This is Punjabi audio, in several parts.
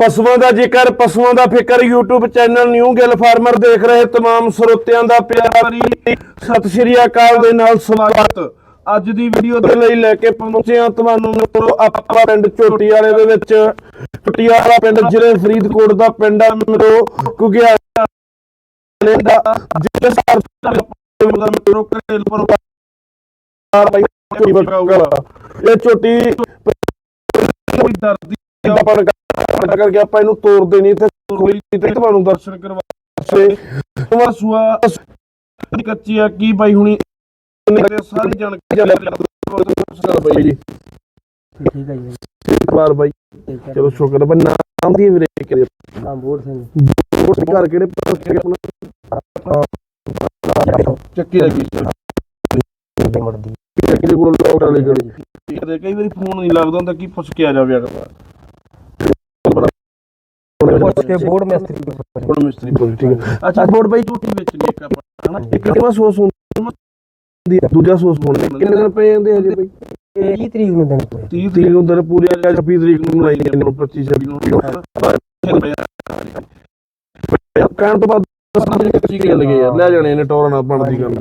ਪਸ਼ੂਆਂ ਦਾ ਜ਼ਿਕਰ ਪਸ਼ੂਆਂ ਦਾ ਫਿਕਰ YouTube channel new Gill farmer ਦੇਖ ਰਹੇ तमाम ਸਰੋਤਿਆਂ ਦਾ ਪਿਆਰ ਭਰੀ ਸਤਿ ਸ਼੍ਰੀ ਅਕਾਲ ਦੇ ਨਾਲ ਸਵਾਗਤ ਅੱਜ ਦੀ ਵੀਡੀਓ ਦੇ ਲਈ ਲੈ ਕੇ ਪਹੁੰਚੇ ਹਾਂ ਤੁਹਾਨੂੰ ਮਿੱਤਰੋ ਆਪਾਂ ਪਿੰਡ ਝੋਟੀ ਵਾਲੇ ਦੇ ਵਿੱਚ ਝੋਟੀ ਵਾਲਾ ਪਿੰਡ ਜ਼ਿਲ੍ਹੇ ਫਰੀਦਕੋਟ ਦਾ ਪਿੰਡ ਆ ਮਿੱਤਰੋ ਕੁਗਿਆ ਦਾ ਜਿਸ ਸਾਰ ਦਾ ਮਿੱਤਰੋ ਘਰੇਲੂ ਪਰਿਵਾਰ ਬਾਈ ਝੋਟੀ ਬਕਾਊਗਾ ਇਹ ਝੋਟੀ ਕੋਈ ਦਰਦੀ ਆਪਾਂ ਪਤਾ ਕਰਕੇ ਆਪਾਂ ਇਹਨੂੰ ਤੋੜਦੇ ਨਹੀਂ ਤੇ ਕੋਈ ਤੇ ਤੁਹਾਨੂੰ ਦਰਸ਼ਨ ਕਰਵਾਸੇ ਤੁਮਾ ਸੁਆ ਕੱਚੀ ਆ ਕੀ ਬਾਈ ਹੁਣੀ? ਸਾਰੀ ਜਾਣਕਾਰੀ ਜੀ ਠੀਕ ਹੈ ਜੀ। ਬਾਰ ਬਾਈ ਚਲੋ ਸ਼ੁਕਰ ਬਈ ਨਾਮ ਦੀ ਵੀਰੇ ਕਿਹੜੇ ਕੰਬੋੜ ਸਿੰਘ। ਘਰ ਕਿਹੜੇ ਪਾਸੇ ਆਪਣਾ ਚੱਕੀ ਲੱਗੀ ਮੁਰਦੀ ਚੱਕੀ ਦੇ ਕੋਲ ਲੋਟ ਵਾਲੀ ਤੇ ਕਈ ਵਾਰੀ ਫੋਨ ਨਹੀਂ ਲੱਗਦਾ ਹੁੰਦਾ ਕੀ ਪੁੱਛ ਕੇ ਆ ਜਾਵੇ ਅਗਲਾ। ਕੇ ਬੋਰਡ ਮਿਸਤਰੀ ਕੋਲ ਬੋਰਡ ਮਿਸਤਰੀ ਕੋਲ ਠੀਕ ਹੈ। ਅੱਛਾ ਬੋਰਡ ਬਾਈ ਝੂਠੀ ਵਿੱਚ ਨੇ ਇੱਕ ਆਪਣਾ ਹਨਾ? ਇੱਕ ਕਿਹੜਾ ਸੋਸ ਹੁੰਦੀ ਆ, ਦੂਜਾ ਸੋਸ ਹੁੰਦਾ ਕਿੰਨੇ ਦਿਨ ਪਏ ਜਾਂਦੇ ਹਜੇ ਬਾਈ? ਇਹ 30 ਤਰੀਕ ਨੂੰ ਦਿਨ ਪਏ। 30 ਤਰੀਕ ਨੂੰ ਦਿਨ ਪੂਰੇ 26 ਤਰੀਕ ਨੂੰ ਲਾਈ ਜਾਂਦੇ ਨੇ। 25 26 ਨੂੰ ਕਹਿਣ ਤੋਂ ਬਾਅਦ ਦੱਸਣਾ ਕੱਚੀ ਗੱਲ ਗਈ ਯਾਰ ਲੈ ਜਾਣੇ ਨੇ ਟੋਰਨ ਨਾ ਬਣਦੀ ਗੱਲ।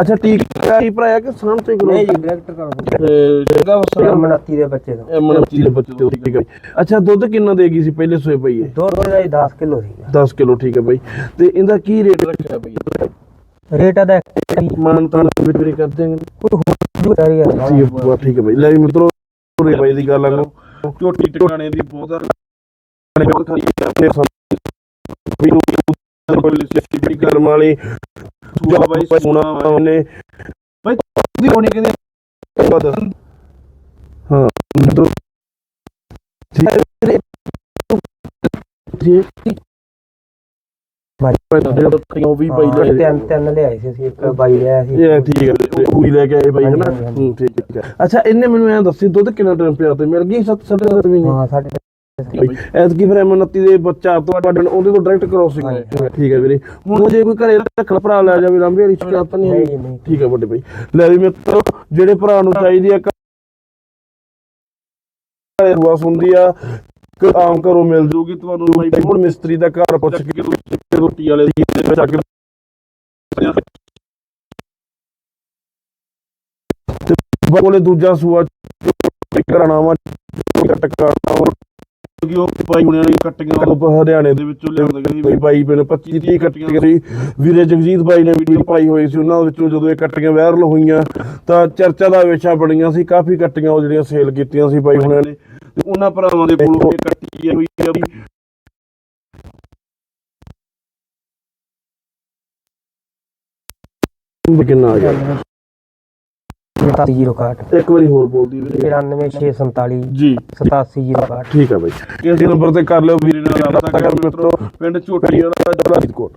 ਅੱਛਾ ਠੀਕ ਹੈ ਹੀ ਭਰਾਇਆ ਕਿ ਤੇ ਕਰੋ ਨਹੀਂ ਜੀ ਡਾਇਰੈਕਟਰ ਕਰ ਜਗਾ ਵਸਰਾ ਮਨਤੀ ਦੇ ਬੱਚੇ ਦਾ। ਇਹ ਮਨਪਤੀ ਦੇ ਬੱਚੇ ਤੋਂ ਠੀਕ ਹੈ। ਅੱਛਾ ਦੁੱਧ ਕਿੰਨਾ ਦੇਗੀ ਸੀ ਪਹਿਲੇ ਸੋਏ ਪਈ ਹੈ? ਦੋ ਦੋ ਦਾ 10 ਕਿਲੋ ਸੀ 10 ਕਿਲੋ ਠੀਕ ਹੈ ਬਾਈ। ਤੇ ਇਹਦਾ ਕੀ ਰੇਟ ਰੱਖਿਆ ਬਈ। ਰੇਟ ਆਦਾ ਮਾਨ ਤਾਂ ਵਿੱਚ ਵੀ ਕਰ ਦੇਂਗੇ ਕੋਈ ਹੋਰ ਆ ਠੀਕ ਹੈ ਠੀਕ ਹੈ ਬਾਈ। ਲੈ ਵੀ ਮਿੱਤਰੋ ਰੇ ਬਾਈ ਦੀ ਗੱਲ ਆ। ਝੋਟੀ ਟਿਕਾਣੇ ਦੀ ਬਹੁਤ ਬਹੁਤ ਖਾਈ ਆਪਣੇ ਵੀ ਨੂੰ ਕੋਲ ਸਿੱਧੀ ਕਰਮ ਵਾਲੀ। ਸੂਆ ਬਾਈ ਸੋਨਾ ਉਹਨੇ ਬਾਈ ਦੀ ਹੋਣੀ ਕਹਿੰਦੇ ਬਾਦ ਹਾਂ ਮਿੱਤਰੋ ਠੀਕ ਹੈ। ਜੀ ਬਾਈ। ਉਹ ਵੀ ਬਾਈ ਲੈ ਤਿੰਨ ਤਿੰਨ ਲਿਆਏ ਸੀ ਅਸੀਂ ਇੱਕ ਬਾਈ ਲਿਆ ਸੀ। ਇਹ ਠੀਕ ਹੈ ਪੂਰੀ ਲੈ ਕੇ ਆਏ ਬਾਈ ਹਨਾ? ਹਾਂਜੀ, ਹਾਂਜੀ। ਹੂੰ ਠੀਕ ਹੈ, ਠੀਕ ਹੈ। ਅੱਛਾ ਇਹਨੇ ਮੈਨੂੰ ਐਂ ਦੱਸੀ ਦੁੱਧ ਕਿੰਨਾ ਟਾਈਮ ਪਿਆ ਤੇ? ਮਿਲ ਗਈ 7 7 ਮਹੀਨੇ? ਹਾਂ ਸਾਡੇ ਐਤਕੀ ਫਿਰ M29 ਦੇ ਬੱਚਾ ਤੁਹਾਡੇ ਨਾਲ ਉਹਦੇ ਤੋਂ ਡਾਇਰੈਕਟ ਕ੍ਰੋਸਿੰਗ ਹੈ ਠੀਕ ਹੈ ਵੀਰੇ। ਹੁਣ ਜੇ ਕੋਈ ਘਰੇ ਰੱਖਣ ਭਰਾ ਲੈ ਜਾਵੇ ਲੰਬੀ ਵਾਲੀ ਸ਼ਿਕਾਇਤ ਨਹੀਂ ਨਹੀਂ ਠੀਕ ਹੈ ਵੱਡੇ ਭਾਈ ਲੈ ਵੀ ਮਿੱਤਰੋ ਜਿਹੜੇ ਭਰਾ ਨੂੰ ਚਾਹੀਦੀ ਆ ਘਰੇ ਰੁਆਸ ਹੁੰਦੀ ਆ ਆਮ ਘਰੋਂ ਮਿਲ ਜੂਗੀ ਤੁਹਾਨੂੰ ਭਾਈ ਮੁੜ ਮਿਸਤਰੀ ਦਾ ਘਰ ਪੁੱਛ ਕੇ ਰੋਟੀ ਵਾਲੇ ਦੀ ਅੱਗ ਤੇ ਕੋਲੇ ਦੂਜਾ ਸੂਆ ਕਰਾਣਾ ਵਾ ਕੱਟ ਕਰਨਾ ਵਾ। ਕਿਉਂਕਿ ਉਹ ਭਾਈ ਹੁਣਿਆਂ ਨੇ ਕੱਟੀਆਂ ਉਹ ਹਰਿਆਣੇ ਦੇ ਵਿੱਚੋਂ ਲਿਆਉਂਦੇ ਗਏ ਬਈ ਬਾਈ ਬਨ 25 30 ਕੱਟੀਆਂ ਸੀ। ਵੀਰੇ ਜਗਜੀਤ ਬਾਈ ਨੇ ਵੀਡੀਓ ਪਾਈ ਹੋਈ ਸੀ ਉਹਨਾਂ ਵਿੱਚੋਂ ਜਦੋਂ ਇਹ ਕੱਟੀਆਂ ਵਾਇਰਲ ਹੋਈਆਂ ਤਾਂ ਚਰਚਾ ਦਾ ਵਿਸ਼ਾ ਬਣੀਆਂ ਸੀ ਕਾਫੀ ਕੱਟੀਆਂ ਉਹ ਜਿਹੜੀਆਂ ਸੇਲ ਕੀਤੀਆਂ ਸੀ ਬਾਈ ਹੁਣਿਆਂ ਨੇ। ਤੇ ਉਹਨਾਂ ਭਰਾਵਾਂ ਦੇ ਕੋਲੋਂ ਇਹ ਕੱਟੀ ਹੋਈ ਆ ਵੀ ਕਿੰਨਾ ਆ ਗਿਆ? 97061 ਇੱਕ ਵਾਰੀ ਹੋਰ ਬੋਲਦੀ ਵੀਰੇ। ਠੀਕ ਹੈ ਬਾਈ। ਇਸ ਨੰਬਰ ਤੇ ਕਰ ਲਿਓ ਵੀਰੇ ਨਾਲ ਰਾਬਤਾ ਕਰ ਮਿੱਤਰੋ। ਪਿੰਡ ਝੋਟੀਆਂ ਦਾ ਜਲਾਲਕੋਟ